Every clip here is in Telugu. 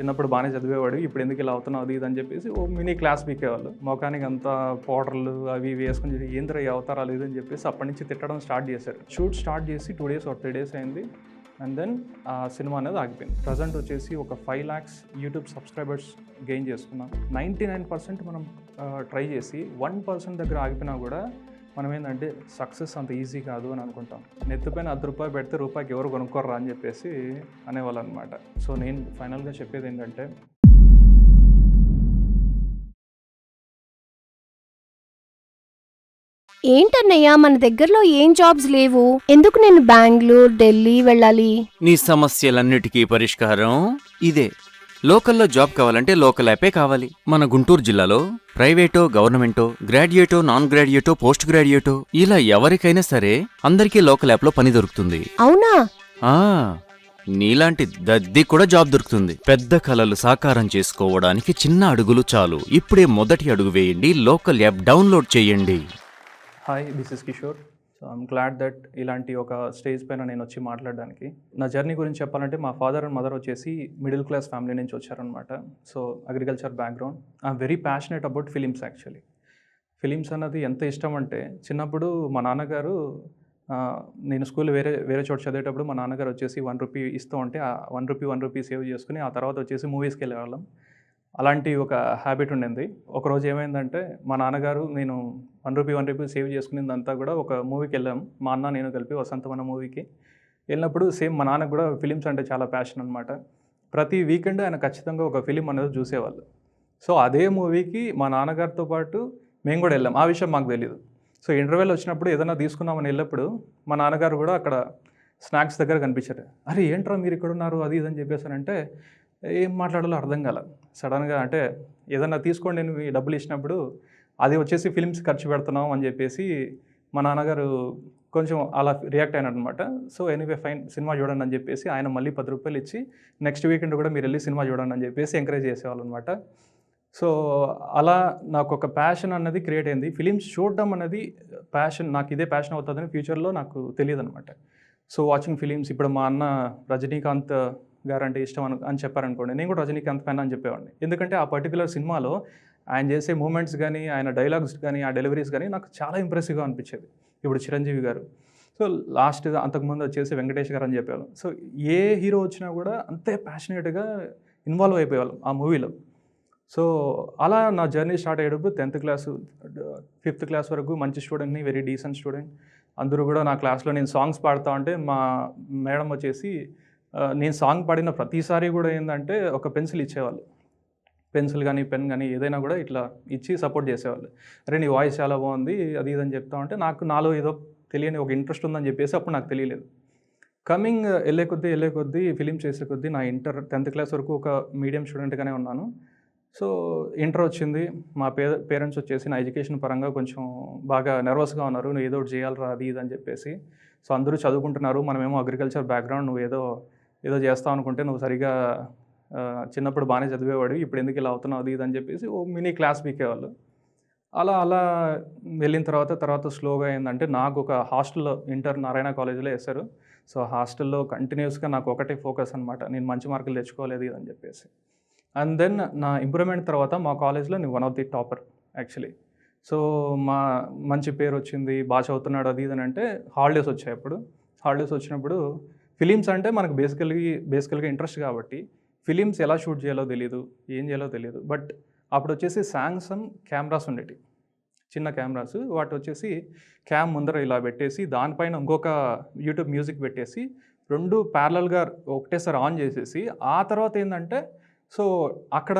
చిన్నప్పుడు బాగానే చదివేవాడు ఇప్పుడు ఎందుకు ఇలా అవుతున్నావు అది ఇది అని చెప్పేసి ఓ మినీ క్లాస్ పీకేవాళ్ళు. మొఖానికి అంతా పౌడర్లు అవి ఇవి వేసుకుని ఏంద్ర ఈ అవతారాలు ఇది అని చెప్పేసి అప్పటి నుంచి తిట్టడం స్టార్ట్ చేశారు. షూట్ స్టార్ట్ చేసి two days or three days అయింది. అండ్ దెన్ ఆ సినిమా అనేది ఆగిపోయింది. ప్రజెంట్ వచ్చేసి ఒక five lakhs YouTube subscribers gain చేసుకున్నాం. నైంటీ నైన్ పర్సెంట్ మనం ట్రై చేసి వన్ పర్సెంట్ దగ్గర ఆగిపోయినా కూడా మనం ఏంటంటే సక్సెస్ అంత ఈజీ కాదు అని అనుకుంటాం. నెత్తిపైన అర్ధ రూపాయి పెడితే రూపాయికి ఎవరు కొనుక్కోర్రా అని చెప్పేసి అనేవాళ్ళు అనమాట సో నేను ఫైనల్గా చెప్పేది ఏంటంటే ఏంటన్నయ్య మన దగ్గరలో ఏం జాబ్స్ లేవు? ఎందుకు నేను బెంగళూరు ఢిల్లీ వెళ్ళాలి? నీ సమస్యలన్నిటికీ పరిష్కారం ఇదే. లోకల్లో జాబ్ కావాలంటే లోకల్ యాపే కావాలి. మన గుంటూరు జిల్లాలో ప్రైవేటో గవర్నమెంటో గ్రాడ్యుయేటో నాన్ గ్రాడ్యుయేటో పోస్ట్ గ్రాడ్యుయేటో ఇలా ఎవరికైనా సరే అందరికీ లోకల్ యాప్లో పని దొరుకుతుంది. అవునా? ఆ నీలాంటి దద్ది కూడా జాబ్ దొరుకుతుంది. పెద్ద కలలు సాకారం చేసుకోవడానికి చిన్న అడుగులు చాలు. ఇప్పుడే మొదటి అడుగు వేయండి లోకల్ యాప్ డౌన్లోడ్ చేయండి. Hi this is Kishore so I'm glad that ఇలాంటి ఒక స్టేజ్ పైన నేను వచ్చి మాట్లాడడానికి. నా జర్నీ గురించి చెప్పాలంటే మా ఫాదర్ అండ్ మదర్ వచ్చేసి మిడిల్ క్లాస్ ఫ్యామిలీ నుంచి వచ్చారనమాట so agriculture background I'm very passionate about films actually films అన్నది ఎంత ఇష్టం అంటే చిన్నప్పుడు మా నాన్నగారు నేను స్కూల్ వేరే వేరే చోట చదివేటప్పుడు మా నాన్నగారు వచ్చేసి వన్ రూపీ ఇస్తూ ఉంటే ఆ one rupee one rupee save చేసుకుని ఆ తర్వాత వచ్చేసి మూవీస్కి వెళ్ళేవాళ్ళం. అలాంటి ఒక హ్యాబిట్ ఉండింది. ఒకరోజు ఏమైందంటే మా నాన్నగారు నేను one rupee one rupee save చేసుకునేదంతా కూడా ఒక మూవీకి వెళ్ళాం. మా అన్న నేను కలిపి వసంతమన్న మూవీకి వెళ్ళినప్పుడు సేమ్ మా నాన్నకు కూడా ఫిలిమ్స్ అంటే చాలా ప్యాషన్ అనమాట ప్రతి వీకెండ్ ఆయన ఖచ్చితంగా ఒక ఫిలిం అనేది చూసేవాళ్ళు. సో అదే మూవీకి మా నాన్నగారితో పాటు మేము కూడా వెళ్ళాం. ఆ విషయం మాకు తెలియదు సో ఇంటర్వెల్ వచ్చినప్పుడు ఏదైనా తీసుకుందామని వెళ్ళినప్పుడు మా నాన్నగారు కూడా అక్కడ స్నాక్స్ దగ్గర కనిపించారు. అరే ఏంట్రా మీరు ఇక్కడ ఉన్నారు? అది ఇదని చెప్పేసారంటే చెప్పేసానంటే ఏం మాట్లాడాలో అర్థం కాల. సడన్గా అంటే ఏదన్నా తీసుకోండి నేను ఈ డబ్బులు ఇచ్చినప్పుడు అది వచ్చేసి ఫిల్మ్స్ ఖర్చు పెడుతున్నాం అని చెప్పేసి మా నాన్నగారు కొంచెం అలా రియాక్ట్ అనమాట సో ఎనీవే ఫైన్ సినిమా చూడండి అని చెప్పేసి ఆయన మళ్ళీ పది రూపాయలు ఇచ్చి నెక్స్ట్ వీకెండ్ కూడా మీరు వెళ్ళి సినిమా చూడండి అని చెప్పేసి ఎంకరేజ్ చేసేవాళ్ళు అనమాట సో అలా నాకు ఒక ప్యాషన్ అన్నది క్రియేట్ అయింది. ఫిలిమ్స్ చూడడం అనేది ప్యాషన్ నాకు ఇదే ప్యాషన్ అవుతుందని ఫ్యూచర్లో నాకు తెలియదు అనమాట సో వాచింగ్ ఫిలిమ్స్ ఇప్పుడు మా అన్న రజనీకాంత్ గారు అంటే ఇష్టం అని అని చెప్పారనుకోండి నేను కూడా రజనీకాంత్ ఫ్యాన్ అని చెప్పేవాడిని. ఎందుకంటే ఆ పర్టికులర్ సినిమాలో ఆయన చేసే మూమెంట్స్ కానీ ఆయన డైలాగ్స్ కానీ ఆ డెలివరీస్ కానీ నాకు చాలా ఇంప్రెసివ్గా అనిపించేది. ఇప్పుడు చిరంజీవి గారు. సో లాస్ట్ అంతకుముందు వచ్చేసి వెంకటేష్ గారు అని చెప్పేవాళ్ళం. సో ఏ హీరో వచ్చినా కూడా అంతే ప్యాషనేట్గా ఇన్వాల్వ్ అయిపోయేవాళ్ళం ఆ మూవీలో సో అలా నా జర్నీ స్టార్ట్ అయ్యేటప్పుడు టెన్త్ క్లాస్ ఫిఫ్త్ క్లాస్ వరకు మంచి స్టూడెంట్ని వెరీ డీసెంట్ స్టూడెంట్ అందరూ కూడా నా క్లాస్లో నేను సాంగ్స్ పాడుతా ఉంటే మా మేడం వచ్చేసి నేను సాంగ్ పాడిన ప్రతిసారి కూడా ఏంటంటే ఒక పెన్సిల్ ఇచ్చేవాళ్ళు. పెన్సిల్ కానీ పెన్ కానీ ఏదైనా కూడా ఇట్లా ఇచ్చి సపోర్ట్ చేసేవాళ్ళు. అరే నీ వాయిస్ చాలా బాగుంది అది ఇది అని చెప్తా ఉంటే నాకు నాలో ఏదో తెలియని ఒక ఇంట్రెస్ట్ ఉందని చెప్పేసి అప్పుడు నాకు తెలియలేదు. కమింగ్ వెళ్ళే కొద్దీ వెళ్ళే కొద్దీ ఫిలిం చేసే కొద్దీ నా ఇంటర్ టెన్త్ క్లాస్ వరకు ఒక మీడియం స్టూడెంట్గానే ఉన్నాను. సో ఇంటర్ వచ్చింది. మా పే పేరెంట్స్ వచ్చేసి నా ఎడ్యుకేషన్ పరంగా కొంచెం బాగా నర్వస్గా ఉన్నారు. నువ్వు ఏదో ఒకటి చేయాలరా అది ఇది అని చెప్పేసి. సో అందరూ చదువుకుంటున్నారు. మనమేమో అగ్రికల్చర్ బ్యాక్గ్రౌండ్ నువ్వు ఏదో ఏదో చేస్తావు అనుకుంటే నువ్వు సరిగా చిన్నప్పుడు బాగానే చదివేవాడు ఇప్పుడు ఎందుకు ఇలా అవుతున్నావు అది ఇది అని చెప్పేసి ఓ మినీ క్లాస్ పీకేవాళ్ళు. అలా అలా వెళ్ళిన తర్వాత తర్వాత స్లోగా ఏంటంటే నాకు ఒక హాస్టల్లో ఇంటర్ నారాయణ కాలేజీలో వేశారు. సో హాస్టల్లో కంటిన్యూస్గా నాకు ఒకటే ఫోకస్ అనమాట నేను మంచి మార్కులు తెచ్చుకోలేదు అని చెప్పేసి. అండ్ దెన్ నా ఇంప్రూవ్మెంట్ తర్వాత మా కాలేజ్లో నేను one of the topper actually. So మా మంచి పేరు వచ్చింది బాగా చదువుతున్నాడు అది ఇది అని అంటే హాలిడేస్ వచ్చాయి అప్పుడు. హాలిడేస్ వచ్చినప్పుడు ఫిలిమ్స్ అంటే మనకు బేసికల్గా బేసికల్గా ఇంట్రెస్ట్ కాబట్టి ఫిలిమ్స్ ఎలా షూట్ చేయాలో తెలియదు ఏం చేయాలో తెలియదు బట్ అప్పుడు వచ్చేసి శాంసంగ్ కెమెరాస్ ఉండేవి చిన్న కెమెరాస్ వాటి వచ్చేసి క్యామ్ ముందర ఇలా పెట్టేసి దానిపైన ఇంకొక యూట్యూబ్ మ్యూజిక్ పెట్టేసి రెండు ప్యారలల్గా ఒకటేసారి ఆన్ చేసేసి ఆ తర్వాత ఏంటంటే సో అక్కడ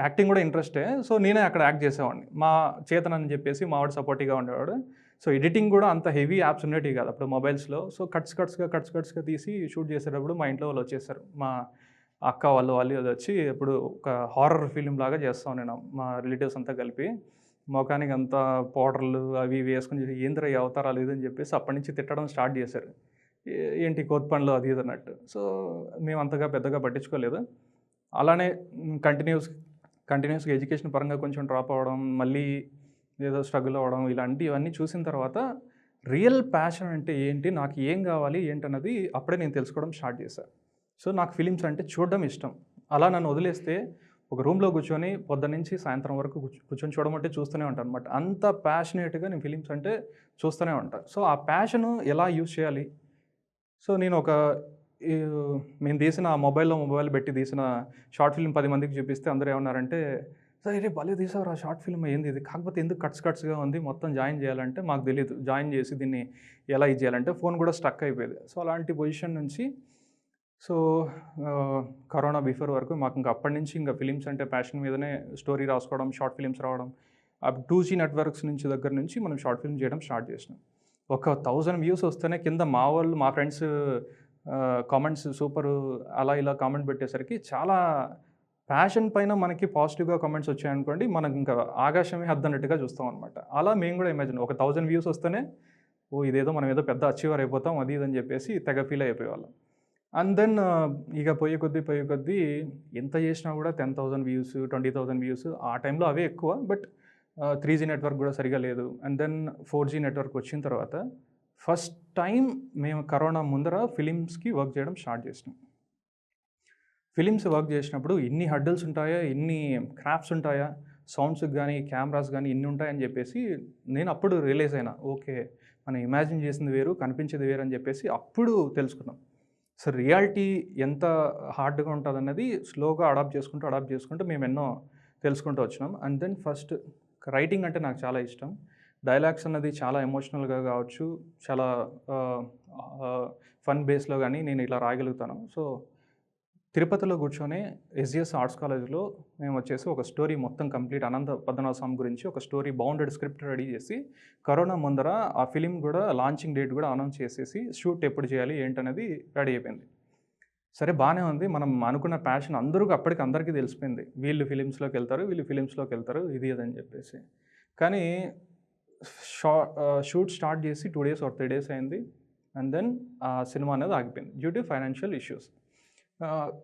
యాక్టింగ్ కూడా ఇంట్రెస్టే సో నేనే అక్కడ యాక్ట్ చేసేవాడిని. మా చేతన్ అని చెప్పేసి మావాడు సపోర్టివ్గా ఉండేవాడు. సో ఎడిటింగ్ కూడా అంత హెవీ యాప్స్ ఉండేవి కాదు అప్పుడు మొబైల్స్లో. సో కట్స్ కట్స్గా కట్స్ కట్స్గా తీసి షూట్ చేసేటప్పుడు మా ఇంట్లో వాళ్ళు వచ్చేసారు. మా అక్క వాళ్ళు వాళ్ళు అది వచ్చి ఇప్పుడు ఒక హారర్ ఫిలిం లాగా చేస్తాం నేను మా రిలేటివ్స్ అంతా కలిపి. ముఖానికి అంతా పౌడర్లు అవి ఇవి వేసుకుని చెప్పి, ఏందిరా ఈ అవతారాలు ఇదని చెప్పేసి అప్పటి నుంచి తిట్టడం స్టార్ట్ చేశారు. ఏంటి కోత్ పనులు అది ఇది అన్నట్టు. సో మేము అంతగా పెద్దగా పట్టించుకోలేదు. అలానే కంటిన్యూస్ కంటిన్యూస్గా ఎడ్యుకేషన్ పరంగా కొంచెం డ్రాప్ అవ్వడం మళ్ళీ ఏదో స్ట్రగుల్ అవ్వడం ఇలాంటి ఇవన్నీ చూసిన తర్వాత రియల్ ప్యాషన్ అంటే ఏంటి నాకు ఏం కావాలి ఏంటన్నది అప్పుడే నేను తెలుసుకోవడం స్టార్ట్ చేశాను సో నాకు ఫిలిమ్స్ అంటే చూడడం ఇష్టం. అలా నన్ను వదిలేస్తే ఒక రూమ్లో కూర్చొని పొద్దున్న నుంచి సాయంత్రం వరకు కూర్చొని చూడమంటే చూస్తూనే ఉంటాను అనమాట అంత ప్యాషనేట్గా నేను ఫిలిమ్స్ అంటే చూస్తూనే ఉంటాను సో ఆ ప్యాషన్ ఎలా యూజ్ చేయాలి? సో నేను ఒక నేను మేము తీసిన మొబైల్లో మొబైల్ పెట్టి తీసిన షార్ట్ ఫిల్మ్ పది మందికి చూపిస్తే అందరూ ఏమన్నారంటే సార్ ఇదే భలే తీసారు ఆ షార్ట్ ఫిల్మ్ ఏంది ఇది? కాకపోతే ఎందుకు కట్స్ కట్స్గా ఉంది? మొత్తం జాయిన్ చేయాలంటే మాకు తెలియదు జాయిన్ చేసి దీన్ని ఎలా ఇది చేయాలంటే ఫోన్ కూడా స్టక్ అయిపోయేది. సో అలాంటి పొజిషన్ నుంచి సో కరోనా బిఫోర్ వరకు మాకు ఇంకా అప్పటి నుంచి ఇంకా ఫిలిమ్స్ అంటే ప్యాషన్ మీదనే స్టోరీ రాసుకోవడం షార్ట్ ఫిలిమ్స్ రావడం అప్పుడు టూ జీ నెట్వర్క్స్ నుంచి దగ్గర నుంచి మనం షార్ట్ ఫిల్మ్ చేయడం స్టార్ట్ చేసినాం. ఒక థౌజండ్ వ్యూస్ వస్తేనే కింద మా వాళ్ళు మా ఫ్రెండ్స్ కామెంట్స్ సూపర్ అలా ఇలా కామెంట్ పెట్టేసరికి చాలా ప్యాషన్ పైన మనకి పాజిటివ్గా కామెంట్స్ వచ్చాయనుకోండి మనకి ఇంకా ఆకాశమే అద్దన్నట్టుగా చూస్తాం అనమాట అలా మేము కూడా ఇమాజిన్ ఒక థౌజండ్ వ్యూస్ వస్తేనే ఓ ఇదేదో మనం ఏదో పెద్ద అచీవర్ అయిపోతాం అది ఇది అని చెప్పేసి తెగ ఫీల్ అయిపోయేవాళ్ళం. అండ్ దెన్ ఇక పోయే కొద్దీ పోయే కొద్దీ ఎంత చేసినా కూడా ten thousand views twenty thousand views ఆ టైంలో అవే ఎక్కువ. బట్ త్రీ జీ నెట్వర్క్ కూడా సరిగా లేదు. And then four G network వచ్చిన తర్వాత ఫస్ట్ టైం మేము కరోనా ముందర ఫిలిమ్స్కి వర్క్ చేయడం స్టార్ట్ చేసినాం. ఫిలిమ్స్ వర్క్ చేసినప్పుడు ఇన్ని హడ్డల్స్ ఉంటాయా? ఇన్ని క్రాఫ్ట్స్ ఉంటాయా? సౌండ్స్కి కానీ కెమెరాస్ కానీ ఇన్ని ఉంటాయని చెప్పేసి నేను అప్పుడు రియలైజ్ అయినా ఓకే మనం ఇమాజిన్ చేసింది వేరు కనిపించేది వేరు అని చెప్పేసి అప్పుడు తెలుసుకున్నాం. సో రియాలిటీ ఎంత హార్డ్గా ఉంటుంది అన్నది స్లోగా అడాప్ట్ చేసుకుంటూ అడాప్ట్ చేసుకుంటూ మేము ఎన్నో తెలుసుకుంటూ వచ్చినాం. అండ్ దెన్ ఫస్ట్ రైటింగ్ అంటే నాకు చాలా ఇష్టం. డైలాగ్స్ అన్నది చాలా ఎమోషనల్గా కావచ్చు చాలా ఫన్ బేస్లో కానీ నేను ఇలా రాయగలుగుతాను. సో తిరుపతిలో కూర్చొని ఎస్జిఎస్ ఆర్ట్స్ కాలేజ్లో మేము వచ్చేసి ఒక స్టోరీ మొత్తం కంప్లీట్ అనంత పద్మనాభ స్వామి గురించి ఒక స్టోరీ బౌండెడ్ స్క్రిప్ట్ రెడీ చేసి కరోనా ముందర ఆ ఫిలిం కూడా లాంచింగ్ డేట్ కూడా అనౌన్స్ చేసేసి షూట్ ఎప్పుడు చేయాలి ఏంటనేది రెడీ అయిపోయింది. సరే బాగానే ఉంది. మనం అనుకున్న ప్యాషన్ అందరూ అప్పటికి అందరికీ తెలిసిపోయింది. వీళ్ళు ఫిలిమ్స్లోకి వెళ్తారు వీళ్ళు ఫిలిమ్స్లోకి వెళ్తారు ఇది అదని చెప్పేసి. కానీ షా షూట్ స్టార్ట్ చేసి two days or three days అయింది. అండ్ దెన్ ఆ సినిమా అనేది ఆగిపోయింది డ్యూ టు ఫైనాన్షియల్ ఇష్యూస్.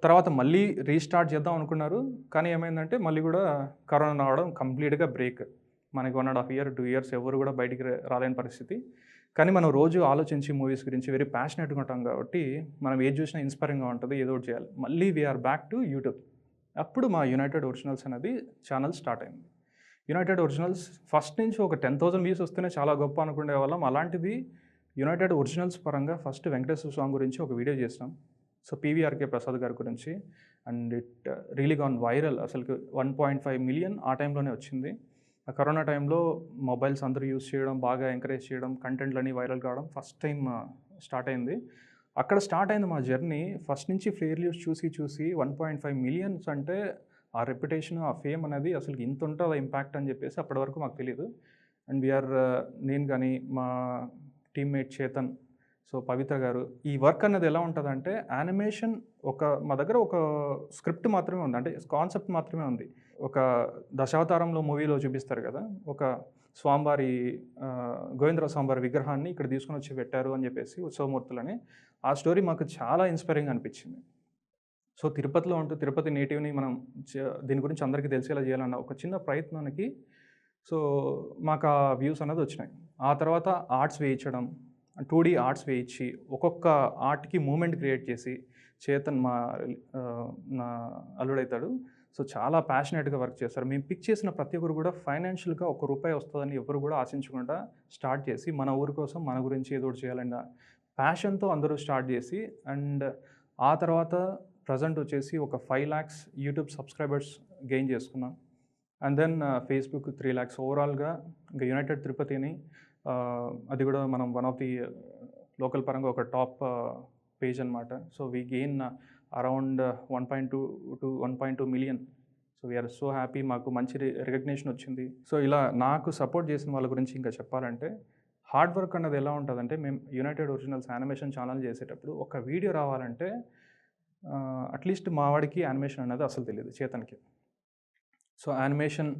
తర్వాత మళ్ళీ రీస్టార్ట్ చేద్దాం అనుకున్నారు. కానీ ఏమైందంటే మళ్ళీ కూడా కరోనా రావడం కంప్లీట్గా బ్రేక్. మనకి one and half year two years ఎవరు కూడా బయటికి రాలేని పరిస్థితి. కానీ మనం రోజు ఆలోచించి మూవీస్ గురించి వెరీ ప్యాషనెట్గా ఉంటాం కాబట్టి మనం ఏది చూసినా ఇన్స్పైరింగ్గా ఉంటుంది ఏదో ఒకటి చేయాలి. మళ్ళీ వీఆర్ బ్యాక్ టు యూట్యూబ్ అప్పుడు మా యునైటెడ్ ఒరిజినల్స్ అనేది ఛానల్ స్టార్ట్ అయింది. యునైటెడ్ ఒరిజినల్స్ ఫస్ట్ నుంచి ఒక టెన్ థౌసండ్ వ్యూస్ వస్తేనే చాలా గొప్ప అనుకునే వాళ్ళం. అలాంటిది యునైటెడ్ ఒరిజినల్స్ పరంగా ఫస్ట్ వెంకటేశ్వర స్వామి గురించి ఒక వీడియో చేసినాం సో పీవీఆర్కే ప్రసాద్ గారి గురించి. And it really gone viral అసలుకి వన్ పాయింట్ ఫైవ్ మిలియన్ ఆ టైంలోనే వచ్చింది. ఆ కరోనా టైంలో మొబైల్స్ అందరూ యూస్ చేయడం బాగా ఎంకరేజ్ చేయడం కంటెంట్లని వైరల్ కావడం ఫస్ట్ టైం స్టార్ట్ అయింది. అక్కడ స్టార్ట్ అయింది మా జర్నీ. ఫస్ట్ నుంచి ఫెయిల్యూర్స్ చూసి చూసి వన్ పాయింట్ ఫైవ్ మిలియన్స్ అంటే ఆ రెప్యుటేషన్ ఆ ఫేమ్ అనేది అసలు ఇంత ఉంటుంది ఇంపాక్ట్ అని చెప్పేసి అప్పటి వరకు మాకు తెలియదు అండ్ వీఆర్ నేను కానీ మా టీమ్మేట్ చేతన్ సో పవిత్ర గారు ఈ వర్క్ అనేది ఎలా ఉంటుందంటే యానిమేషన్ ఒక మా దగ్గర ఒక స్క్రిప్ట్ మాత్రమే ఉంది. అంటే కాన్సెప్ట్ మాత్రమే ఉంది. ఒక దశావతారంలో మూవీలో చూపిస్తారు కదా ఒక స్వామివారి ఆ, గోవిందరావు స్వామివారి విగ్రహాన్ని ఇక్కడ తీసుకొని వచ్చి పెట్టారు అని చెప్పేసి ఉత్సవమూర్తులని ఆ స్టోరీ మాకు చాలా ఇన్స్పైరింగ్ అనిపించింది. సో తిరుపతిలో ఉంటూ తిరుపతి నేటివ్ని మనం దీని గురించి అందరికీ తెలిసేలా చేయాలన్న ఒక చిన్న ప్రయత్నానికి సో మాకు ఆ వ్యూస్ అనేది వచ్చినాయి. ఆ తర్వాత ఆర్ట్స్ వేయించడం టూ డీ ఆర్ట్స్ వేయించి ఒక్కొక్క ఆర్ట్కి మూమెంట్ క్రియేట్ చేసి చేతన్ మా నా అల్లుడైతాడు. సో చాలా ప్యాషనెట్గా వర్క్ చేస్తారు. మేము పిక్ చేసిన ప్రతి ఒక్కరు కూడా ఫైనాన్షియల్గా ఒక రూపాయి వస్తుందని ఎవరు కూడా ఆశించకుండా స్టార్ట్ చేసి మన ఊరి కోసం మన గురించి ఏదో ఒకటి చేయాలన్న ప్యాషన్తో అందరూ స్టార్ట్ చేసి అండ్ ఆ తర్వాత ప్రజెంట్ వచ్చేసి ఒక five lakhs YouTube subscribers gain చేసుకున్నాం. And then Facebook three lakhs. ఓవరాల్గా ఇంకా యునైటెడ్ తిరుపతిని అది కూడా మనం వన్ ఆఫ్ ది లోకల్ పరంగా ఒక టాప్ పేజ్ అనమాట so we gain around one point two to one point two million so we're so happy మాకు మంచి రికగ్నేషన్ వచ్చింది. సో ఇలా నాకు సపోర్ట్ చేసిన వాళ్ళ గురించి ఇంకా చెప్పాలంటే హార్డ్ వర్క్ అన్నది ఎలా ఉంటుందంటే మేము యునైటెడ్ ఒరిజినల్స్ యానిమేషన్ ఛానల్ చేసేటప్పుడు ఒక వీడియో రావాలంటే అట్లీస్ట్ మా వాడికి యానిమేషన్ అనేది అసలు తెలియదు చేతనికి. సో యానిమేషన్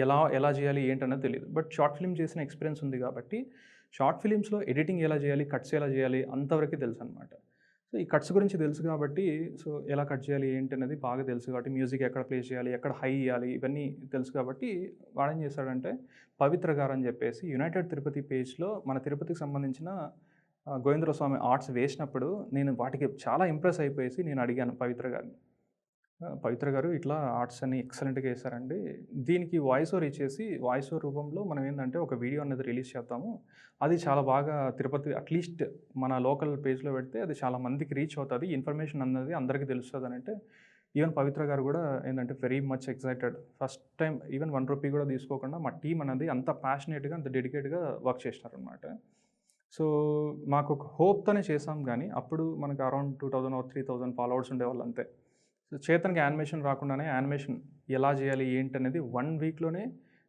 ఎలా ఎలా చేయాలి ఏంటన్నది తెలియదు బట్ షార్ట్ ఫిల్మ్ చేసిన ఎక్స్పీరియన్స్ ఉంది కాబట్టి షార్ట్ ఫిలిమ్స్లో ఎడిటింగ్ ఎలా చేయాలి కట్స్ ఎలా చేయాలి అంతవరకు తెలుసు అనమాట సో ఈ కట్స్ గురించి తెలుసు కాబట్టి సో ఎలా కట్ చేయాలి ఏంటి అనేది బాగా తెలుసు కాబట్టి మ్యూజిక్ ఎక్కడ ప్లే చేయాలి ఎక్కడ హై ఇవ్వాలి ఇవన్నీ తెలుసు కాబట్టి వాడేం చేశాడంటే పవిత్ర గారు అని చెప్పేసి యునైటెడ్ తిరుపతి పేజ్లో మన తిరుపతికి సంబంధించిన ఆ, గోవిందరావు స్వామి ఆర్ట్స్ వేసినప్పుడు నేను వాటికి చాలా ఇంప్రెస్ అయిపోయేసి నేను అడిగాను పవిత్ర గారిని. "ఆ, పవిత్ర గారు ఇట్లా ఆర్ట్స్ అని ఎక్సలెంట్గా వేశారండి దీనికి వాయిస్ ఓవర్ ఇచ్చేసి వాయిస్ ఓవర్ రూపంలో మనం ఏంటంటే ఒక వీడియో అనేది రిలీజ్ చేద్దాము. అది చాలా బాగా తిరుపతి అట్లీస్ట్ మన లోకల్ పేజ్లో పెడితే అది చాలా మందికి రీచ్ అవుతుంది. ఇన్ఫర్మేషన్ అన్నది అందరికీ తెలుస్తుంది అని అంటే ఈవెన్ పవిత్ర గారు కూడా ఏంటంటే very much excited first time even one rupee కూడా తీసుకోకుండా మా టీం అనేది అంత ప్యాషనేట్గా అంత డెడికేట్గా వర్క్ చేసినారనమాట సో మాకు ఒక హోప్తోనే చేసాం కానీ అప్పుడు మనకు around two thousand three thousand followers ఉండేవాళ్ళు అంతే. సో చేతన్కి యానిమేషన్ రాకుండానే యానిమేషన్ ఎలా చేయాలి ఏంటి అనేది వన్ వీక్లోనే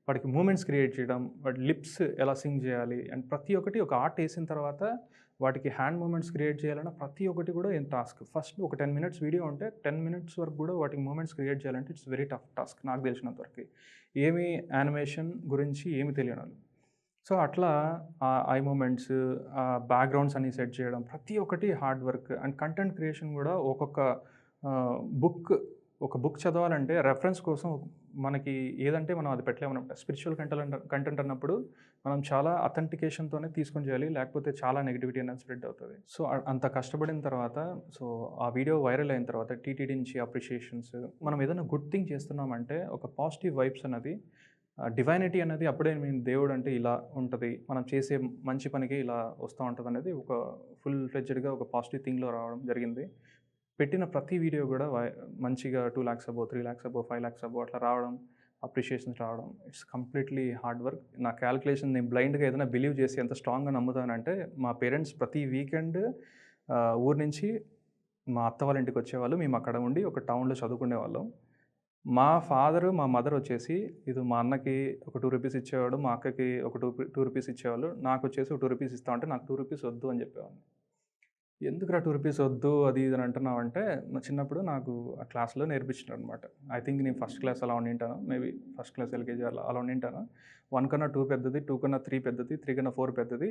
వాడికి మూమెంట్స్ క్రియేట్ చేయడం వాటి లిప్స్ ఎలా సింగ్ చేయాలి అండ్ ప్రతి ఒక్కటి ఒక ఆర్ట్ వేసిన తర్వాత వాటికి హ్యాండ్ మూమెంట్స్ క్రియేట్ చేయాలన్న ప్రతి ఒక్కటి కూడా ఏం టాస్క్. ఫస్ట్ ఒక టెన్ మినిట్స్ వీడియో ఉంటే టెన్ మినిట్స్ వరకు కూడా వాటికి మూమెంట్స్ క్రియేట్ చేయాలంటే ఇట్స్ వెరీ టఫ్ టాస్క్ నాకు తెలిసినంత వరకు. ఏమి యానిమేషన్ గురించి ఏమి తెలియని సో అట్లా ఆ ఐ మూమెంట్స్ ఆ బ్యాక్గ్రౌండ్స్ అన్ని సెట్ చేయడం ప్రతి ఒక్కటి hard work and content creation కూడా ఒక్కొక్క బుక్ ఒక బుక్ చదవాలంటే రెఫరెన్స్ కోసం మనకి ఏదంటే మనం అది పెట్టలేమన్నమాట. స్పిరిచువల్ కంటెంట్ కంటెంట్ అన్నప్పుడు మనం చాలా అథెంటికేషన్తోనే తీసుకొని చేయాలి లేకపోతే చాలా నెగిటివిటీ అనేది స్ప్రెడ్ అవుతుంది. సో అంత కష్టపడిన తర్వాత సో ఆ వీడియో వైరల్ అయిన తర్వాత టీటీడీ నుంచి అప్రిషియేషన్స్ మనం ఏదైనా గుడ్ థింగ్ చేస్తున్నామంటే ఒక పాజిటివ్ వైబ్స్ అనేది డివైనిటీ అనేది అప్పుడే మేము దేవుడు అంటే ఇలా ఉంటుంది. మనం చేసే మంచి పనికి ఇలా వస్తూ ఉంటుంది అనేది ఒక ఫుల్ ఫ్లెడ్జెడ్గా ఒక పాజిటివ్ థింగ్లో రావడం జరిగింది. పెట్టిన ప్రతి వీడియో కూడా మంచిగా two lakhs above three lakhs above five lakhs above అట్లా రావడం అప్రిషియేషన్స్ రావడం ఇట్స్ కంప్లీట్లీ హార్డ్ వర్క్. నా క్యాలిక్యులేషన్ నేను బ్లైండ్గా ఏదైనా బిలీవ్ చేసి ఎంత స్ట్రాంగ్గా నమ్ముతానంటే మా పేరెంట్స్ ప్రతి వీకెండ్ ఊరు నుంచి మా అత్త వాళ్ళ ఇంటికి వచ్చేవాళ్ళు. మేము అక్కడ ఉండి ఒక టౌన్లో చదువుకునే వాళ్ళం. మా ఫాదరు మా మదర్ వచ్చేసి ఇది మా అన్నకి ఒక టూ రూపీస్ ఇచ్చేవాడు మా అక్కకి ఒక టూ టూ రూపీస్ ఇచ్చేవాళ్ళు. నాకు వచ్చేసి ఒక టూ రూపీస్ ఇస్తా అంటే నాకు టూ రూపీస్ వద్దు అని చెప్పేవాడిని. ఎందుకురా టూ రూపీస్ వద్దు? అది ఇది అని అంటున్నావు అంటే చిన్నప్పుడు నాకు ఆ క్లాస్లో నేర్పించినారు అనమాట ఐ థింక్ నేను ఫస్ట్ క్లాస్ అలా ఉండింటాను. మేబీ ఫస్ట్ క్లాస్ ఎల్కేజీ అలా అలా ఉండింటాను. వన్ కన్నా టూ పెద్దది టూ కన్నా త్రీ పెద్దది త్రీ కన్నా ఫోర్ పెద్దది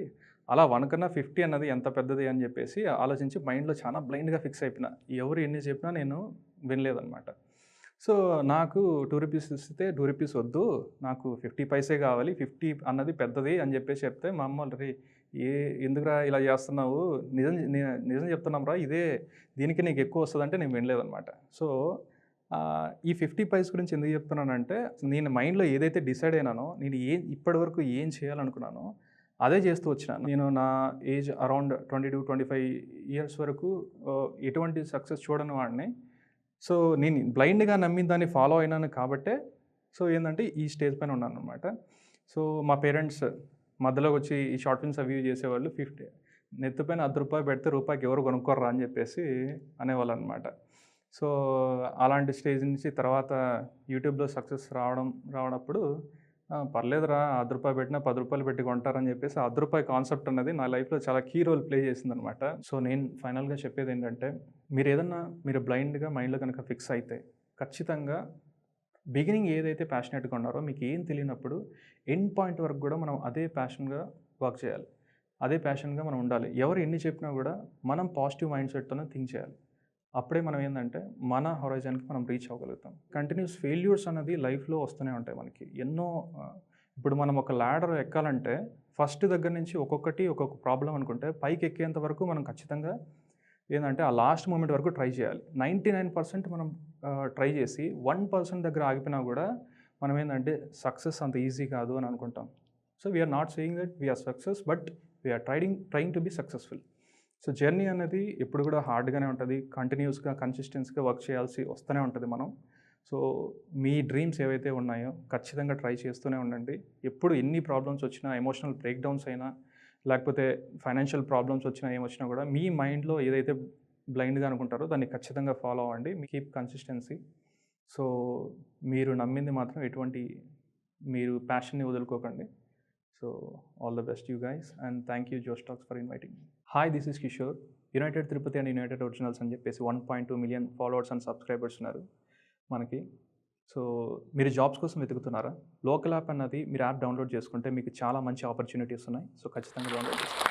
అలా వన్ కన్నా ఫిఫ్టీ అన్నది ఎంత పెద్దది అని చెప్పేసి ఆలోచించి మైండ్లో చాలా బ్లైండ్గా ఫిక్స్ అయిపోయినా. ఎవరు ఎన్ని చెప్పినా నేను వినలేదన్నమాట సో నాకు టూ రూపీస్ ఇస్తే టూ రూపీస్ వద్దు నాకు ఫిఫ్టీ పైసే కావాలి ఫిఫ్టీ అన్నది పెద్దది అని చెప్పేసి చెప్తే మా అమ్మ ఏ ఎందుకురా ఇలా చేస్తున్నావు? నిజం నిజం చెప్తున్నాం రా ఇదే దీనికి నీకు ఎక్కువ వస్తుందంటే నేను వినలేదన్నమాట. సో ఈ ఫిఫ్టీ పైస్ గురించి ఎందుకు చెప్తున్నానంటే నేను మైండ్లో ఏదైతే డిసైడ్ అయినానో నేను ఏం ఇప్పటివరకు ఏం చేయాలనుకున్నానో అదే చేస్తూ వచ్చినాను నేను నా age around twenty two twenty five years వరకు ఎటువంటి సక్సెస్ చూడని వాడిని. సో నేను బ్లైండ్గా నమ్మి దాన్ని ఫాలో అయినాను కాబట్టే సో ఏంటంటే ఈ స్టేజ్ పైన ఉన్నాను అనమాట సో మా పేరెంట్స్ మధ్యలో వచ్చి ఈ షార్ట్ ఫిల్మ్స్ అవి చేసేవాళ్ళు ఫిఫ్టీ. నెత్తిపైన అర్ధ రూపాయి పెడితే రూపాయికి ఎవరు కొనుక్కోర్రా అని చెప్పేసి అనేవాళ్ళు అనమాట సో అలాంటి స్టేజ్ నుంచి తర్వాత యూట్యూబ్లో సక్సెస్ రావడం రావడప్పుడు పర్లేదురా అర్ధ రూపాయి పెట్టినా పది రూపాయలు పెట్టి కొంటారని చెప్పేసి అర్ధ రూపాయి కాన్సెప్ట్ అన్నది నా లైఫ్లో చాలా కీ రోల్ ప్లే చేసిందనమాట. సో నేను ఫైనల్గా చెప్పేది ఏంటంటే మీరు ఏదన్నా మీరు బ్లైండ్గా మైండ్లో కనుక ఫిక్స్ అయితే ఖచ్చితంగా బిగినింగ్ ఏదైతే ప్యాషనెట్గా ఉన్నారో మీకు ఏం తెలియనప్పుడు ఎండ్ పాయింట్ వరకు కూడా మనం అదే ప్యాషన్గా వర్క్ చేయాలి. అదే ప్యాషన్గా మనం ఉండాలి. ఎవరు ఎన్ని చెప్పినా కూడా మనం పాజిటివ్ మైండ్ సెట్తోనే థింక్ చేయాలి. అప్పుడే మనం ఏంటంటే మన హొరైజన్కి మనం రీచ్ అవ్వగలుగుతాం. కంటిన్యూస్ ఫెయిల్యూర్స్ అనేది లైఫ్లో వస్తూనే ఉంటాయి మనకి. ఎన్నో ఇప్పుడు మనం ఒక ల్యాడర్ ఎక్కాలంటే ఫస్ట్ దగ్గర నుంచి ఒక్కొక్కటి ఒక్కొక్క ప్రాబ్లం అనుకుంటే పైకి ఎక్కేంత వరకు మనం ఖచ్చితంగా ఏంటంటే ఆ లాస్ట్ మూమెంట్ వరకు ట్రై చేయాలి. నైంటీ నైన్ పర్సెంట్ మనం ట్రై చేసి వన్ పర్సెంట్ దగ్గర ఆగిపోయినా కూడా మనం ఏంటంటే సక్సెస్ అంత ఈజీ కాదు అని అనుకుంటాం. So we're not saying that we're success but we're ట్రైడింగ్ trying to be successful so journey అనేది ఎప్పుడు కూడా హార్డ్గానే ఉంటుంది కంటిన్యూస్గా కన్సిస్టెన్స్గా వర్క్ చేయాల్సి వస్తూనే ఉంటుంది మనం. సో మీ డ్రీమ్స్ ఏవైతే ఉన్నాయో ఖచ్చితంగా ట్రై చేస్తూనే ఉండండి. ఎప్పుడు ఎన్ని ప్రాబ్లమ్స్ వచ్చినా ఎమోషనల్ బ్రేక్డౌన్స్ అయినా లేకపోతే ఫైనాన్షియల్ ప్రాబ్లమ్స్ వచ్చినా ఏమొచ్చినా కూడా మీ మైండ్లో ఏదైతే బ్లైండ్గా అనుకుంటారో దాన్ని ఖచ్చితంగా ఫాలో అవ్వండి. Me keep consistency. సో మీరు నమ్మింది మాత్రం ఎటువంటి మీరు ప్యాషన్ని వదులుకోకండి. So all the best you guys and thank you Josh Talks for inviting. Hi this is Kishore. United Tirupati and United Originals అని చెప్పేసి one point two million followers and subscribers ఉన్నారు మనకి. సో మీరు జాబ్స్ కోసం వెతుకుతున్నారా? లోకల్ యాప్ అన్నది మీరు యాప్ డౌన్లోడ్ చేసుకుంటే మీకు చాలా మంచి ఆపర్చునిటీస్ ఉన్నాయి. సో ఖచ్చితంగా డౌన్లోడ్ చేసుకోండి.